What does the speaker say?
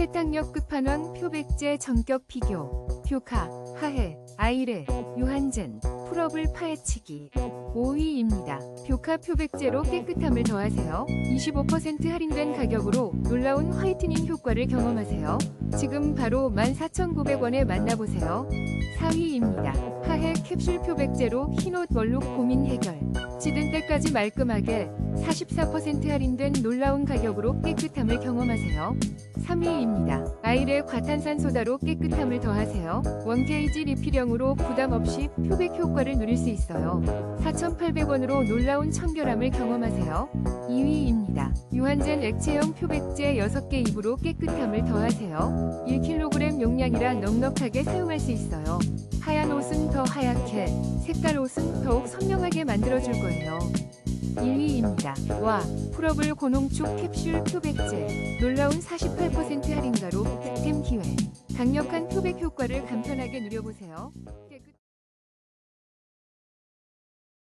세탁력 끝판원 표백제 전격 비교 뷰카, 하해, 아이레, 유한젠, 풀업을 파헤치기 5위입니다. 뷰카 표백제로 깨끗함을 더하세요. 25% 할인된 가격으로 놀라운 화이트닝 효과를 경험하세요. 지금 바로 14,900원에 만나보세요. 4위입니다. 하해 캡슐 표백제로 흰옷 원룩 고민 해결. 찌든 때까지 말끔하게 44% 할인된 놀라운 가격으로 깨끗함을 경험하세요. 3위입니다. 아이레 과탄산소다로 깨끗함을 더하세요. 원케이지 리필형으로 부담 없이 표백 효과를 누릴 수 있어요. 4,800원으로 놀라운 청결함을 경험하세요. 2위입니다. 유한젠 액체형 표백제 6개 입으로 깨끗함을 더하세요. 1kg 용량이라 넉넉하게 사용할 수 있어요. 옷은 더 하얗게, 색깔 옷은 더욱 선명하게 만들어줄 거예요. 1위입니다. 와, 풀어블 고농축 캡슐 표백제. 놀라운 48% 할인가로 득템 기회. 강력한 표백 효과를 간편하게 누려보세요.